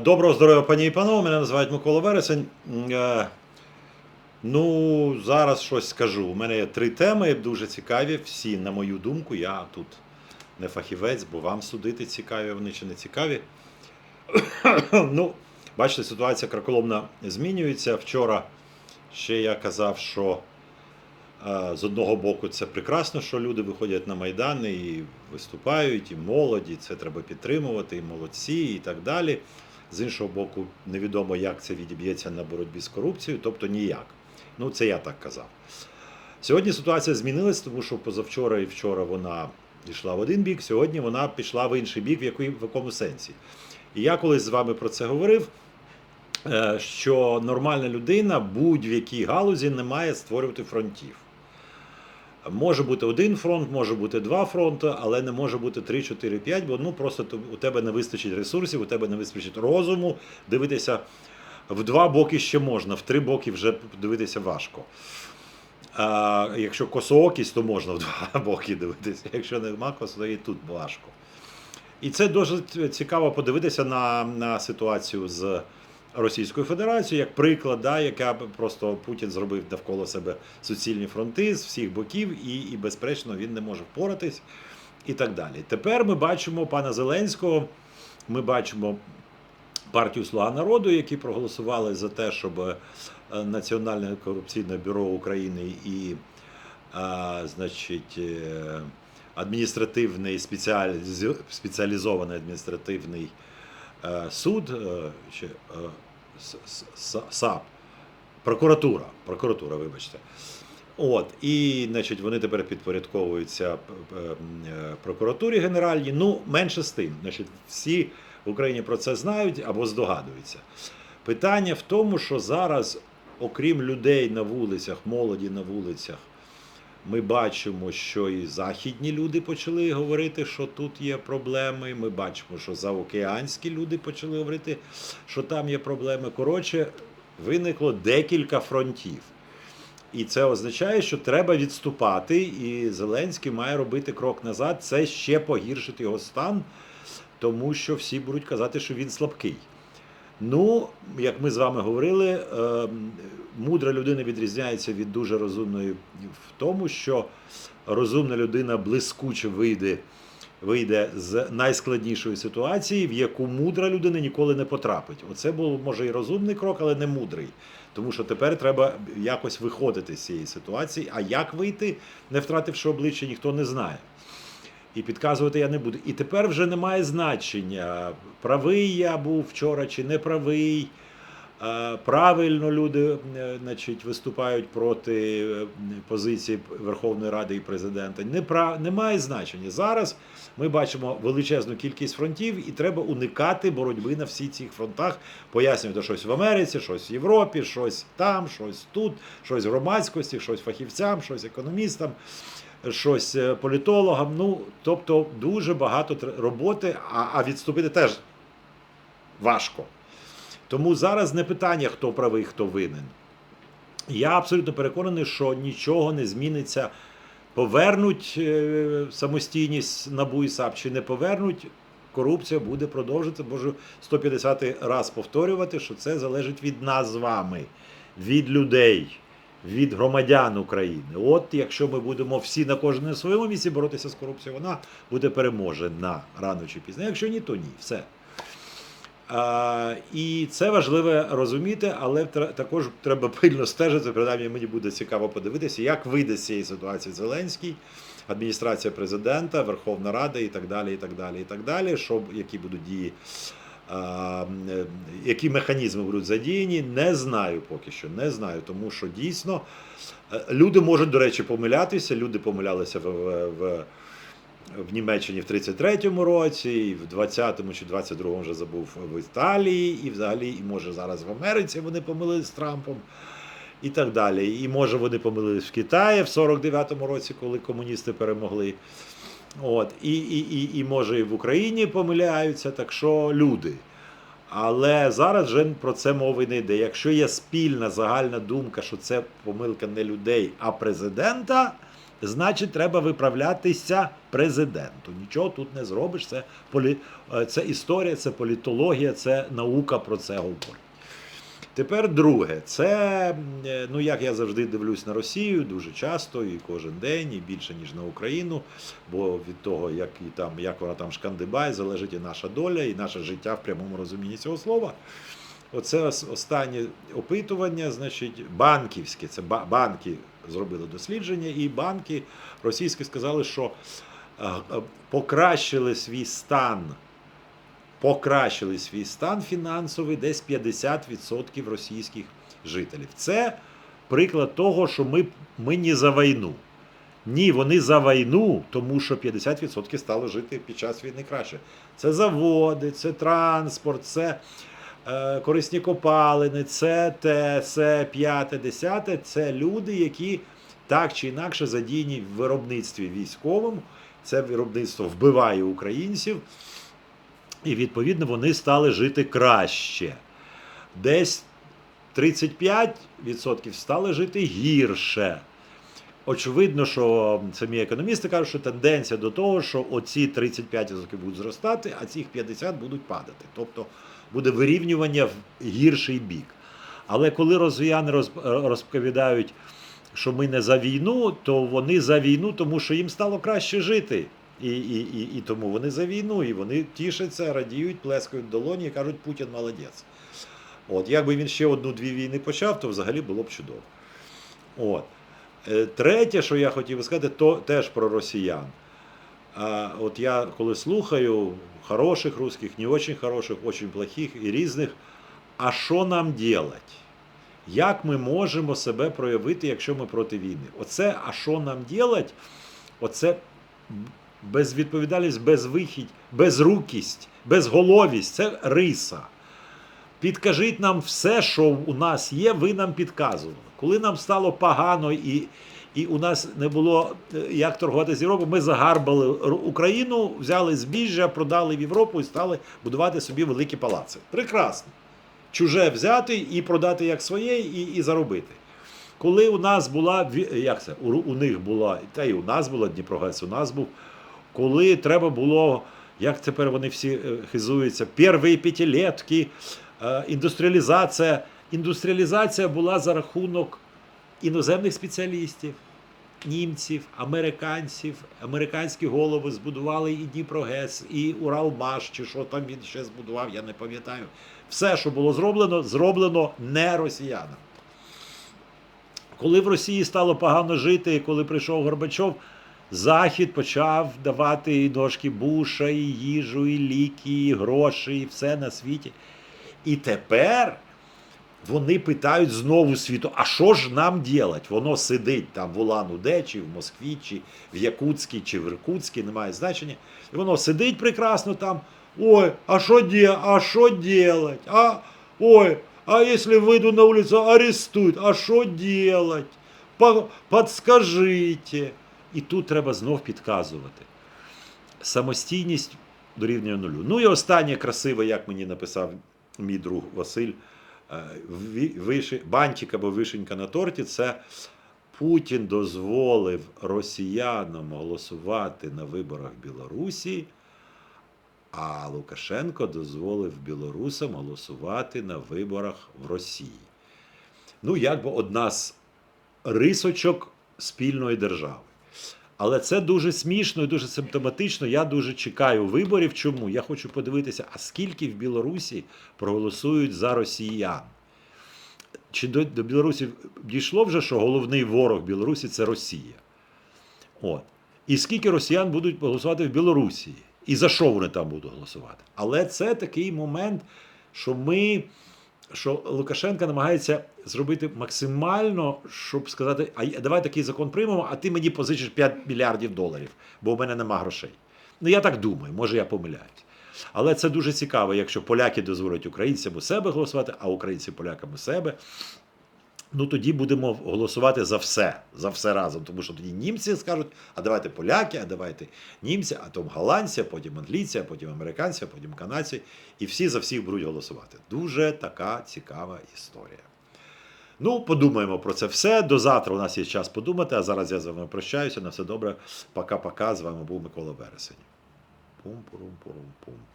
Доброго здоров'я, пані і панове. Мене називають Микола Вересень. Е, Ну, зараз щось скажу. У мене є три теми дуже цікаві. Всі, на мою думку, я тут не фахівець, бо вам судити цікаві, вони чи не цікаві. ну, бачите, ситуація краколомна змінюється. Вчора ще я казав, що з одного боку це прекрасно, що люди виходять на майдани і виступають, і молоді, це треба підтримувати, і молодці, і так далі. З іншого боку, невідомо, як це відіб'ється на боротьбі з корупцією, тобто ніяк. Ну, це я так казав. Сьогодні ситуація змінилась, тому що позавчора і вчора вона йшла в один бік, сьогодні вона пішла в інший бік, в, який, в якому сенсі. І я колись з вами про це говорив, е, що нормальна людина будь-в якій галузі не має створювати фронтів. Може бути один фронт, може бути два фронти, але не може бути 3, 4, 5, бо ну просто у тебе не вистачить ресурсів, у тебе не вистачить розуму. Дивитися в два боки ще можна, в три боки вже дивитися важко. А, якщо косоокість, то можна в два боки дивитися. Якщо нема косо, то і тут важко. І це дуже цікаво подивитися на, на ситуацію з Російською Федерацією, як приклад, да, яка просто Путін зробив навколо себе суцільні фронти з всіх боків, і, і безперечно він не може впоратись, і так далі. Тепер ми бачимо пана Зеленського, ми бачимо партію Слуга народу, які проголосували за те, щоб е, Національне корупційне бюро України і, а, значить, е, адміністративний спеціалізований адміністративний е, суд е, чи е, САП, прокуратура, прокуратура, вибачте. От, і значить, вони тепер підпорядковуються м, е, прокуратурі генеральній. Ну, менше з тим. Значить, всі в Україні про це знають або здогадуються. Питання в тому, що зараз, окрім людей на вулицях, молоді на вулицях, ми бачимо, що і західні люди почали говорити, що тут є проблеми. Ми бачимо, що заокеанські люди почали говорити, що там є проблеми. Коротше, виникло декілька фронтів. І це означає, що треба відступати, і Зеленський має робити крок назад. Це ще погіршить його стан, тому що всі будуть казати, що він слабкий. Ну, як ми з вами говорили, е, мудра людина відрізняється від дуже розумної в тому, що розумна людина блискуче вийде, вийде з найскладнішої ситуації, в яку мудра людина ніколи не потрапить. Оце був може і розумний крок, але не мудрий. Тому що тепер треба якось виходити з цієї ситуації. А як вийти, не втративши обличчя, ніхто не знає. І підказувати я не буду. І тепер вже немає значення, правий я був вчора чи не правий. Правильно люди е, значить, виступають проти е, позиції Верховної Ради і президента. Непра... Немає значення. Зараз ми бачимо величезну кількість фронтів, і треба уникати боротьби на всіх цих фронтах, пояснювати щось в Америці, щось в Європі, щось там, щось тут, щось громадськості, щось фахівцям, щось економістам щось е, політологам. Ну, тобто дуже багато роботи, а, а відступити теж важко. Тому зараз не питання, хто правий, хто винен. Я абсолютно переконаний, що нічого не зміниться. Повернуть е, самостійність НАБУ і САП чи не повернуть, корупція буде продовжувати. Можу 150 раз повторювати, що це залежить від нас з вами, від людей, від громадян України. От якщо ми будемо всі на кожному своєму місці боротися з корупцією, вона буде переможена рано чи пізно. Якщо ні, то ні. Все. А, і це важливо розуміти, але також треба пильно стежити. Принаймні мені буде цікаво подивитися, як вийде з цієї ситуації Зеленський, адміністрація президента, Верховна Рада і так далі. І так далі, і так далі. Що, які будуть дії, які механізми будуть задіяні, не знаю поки що. Не знаю, тому що дійсно е, люди можуть, до речі, помилятися. Люди помилялися в. в, в в Німеччині в 33-му році, і в 20-му чи 22-му вже забув в Італії, і взагалі, і може зараз в Америці вони помилились з Трампом, і так далі. І може вони помилились в Китаї в 49-му році, коли комуністи перемогли. От, і, і, і, і може і в Україні помиляються, так що люди. Але зараз вже про це мови не йде. Якщо є спільна загальна думка, що це помилка не людей, а президента, значить треба виправлятися президенту. Нічого тут не зробиш. Це, полі... е, це історія, це політологія, це наука про це говорить. Тепер друге, це е, ну як я завжди дивлюсь на Росію дуже часто і кожен день, і більше ніж на Україну. Бо від того, як і там, як вона там шкандибає, залежить і наша доля, і наше життя в прямому розумінні цього слова. Оце останнє опитування, значить, банківське. Це банки зробили дослідження, і банки російські сказали, що е, е, покращили свій стан покращили свій стан фінансовий десь 50% російських жителів. Це приклад того, що ми, ми не за війну. Ні, вони за війну, тому що 50% стало жити під час війни краще. Це заводи, це транспорт, це е, корисні копалини, це те, це п'яте, десяте. Це люди, які так чи інакше задіяні в виробництві військовому. Це виробництво вбиває українців. І відповідно вони стали жити краще. Десь 35% стали жити гірше. Очевидно, що самі економісти кажуть, що тенденція до того, що оці 35% будуть зростати, а ці 50% будуть падати. Тобто буде вирівнювання в гірший бік. Але коли росіяни розповідають, що ми не за війну, то вони за війну, тому що їм стало краще жити. І, і, і, і тому вони за війну, і вони тішаться, радіють, плескають долоні і кажуть, Путін молодець. От, якби він ще одну-дві війни почав, то взагалі було б чудово. От. Е, Третє, що я хотів сказати, то теж про росіян. А, от я коли слухаю хороших русських, не очень хороших, очень плохих і різних, а що нам делать? Як ми можемо себе проявити, якщо ми проти війни? Оце, а що нам делать? Оце безвідповідальність, безвихідь, безрукість, безголовість це риса. Підкажіть нам все, що у нас є, ви нам підказували. Коли нам стало погано і, і у нас не було е, як торгувати з Європою, ми загарбали Україну, взяли збіжжя, продали в Європу і стали будувати собі великі палаци. Прекрасно. Чуже взяти і продати як своє, і, і заробити. Коли у нас була як це? У, у них була, та й у нас була Дніпрогес, у нас був, коли треба було, як тепер вони всі е, хизуються, перші п'ятилетки, е, індустріалізація. Індустріалізація була за рахунок іноземних спеціалістів, німців, американців, американські голови збудували і Дніпрогес, і Уралмаш, чи що там він ще збудував, я не пам'ятаю. Все, що було зроблено, зроблено не росіянами. Коли в Росії стало погано жити, коли прийшов Горбачов, Захід почав давати і ножки Буша, і їжу, і ліки, і гроші, і все на світі. І тепер вони питають знову світу, а що ж нам ділять? Воно сидить там в Улан-Удэ, чи в Москві, чи в Якутській, чи в Іркутській, немає значення. І воно сидить прекрасно там. Ой, а що а що делать? А, ой, а если выйду на улицу, арестуют, а що делать? По- Подскажите. І тут треба знов підказувати. Самостійність дорівнює нулю. Ну і останнє красиве, як мені написав мій друг Василь, е, бантик або вишенька на торті це Путін дозволив росіянам голосувати на виборах Білорусі, а Лукашенко дозволив білорусам голосувати на виборах в Росії. Ну, якби одна з рисочок спільної держави. Але це дуже смішно і дуже симптоматично. Я дуже чекаю виборів. Чому? Я хочу подивитися, а скільки в Білорусі проголосують за росіян. Чи до, до Білорусі дійшло вже, що головний ворог Білорусі це Росія? От. І скільки росіян будуть голосувати в Білорусі? І за що вони там будуть голосувати? Але це такий момент, що ми, що Лукашенка намагається зробити максимально, щоб сказати, а давай такий закон приймемо, а ти мені позичиш 5 мільярдів доларів, бо в мене нема грошей. Ну я так думаю, може я помиляюсь. Але це дуже цікаво, якщо поляки дозволять українцям у себе голосувати, а українці полякам у себе. Ну тоді будемо голосувати за все, за все разом. Тому що тоді німці скажуть, а давайте поляки, а давайте німці, а потім голландці, а потім англійці, а потім американці, а потім канадці. І всі за всіх будуть голосувати. Дуже така цікава історія. Ну, подумаємо про це все. До завтра у нас є час подумати, а зараз я з вами прощаюся. На все добре. Пока-пока. З вами був Микола Вересень. Пум-пурум-пурум-пум.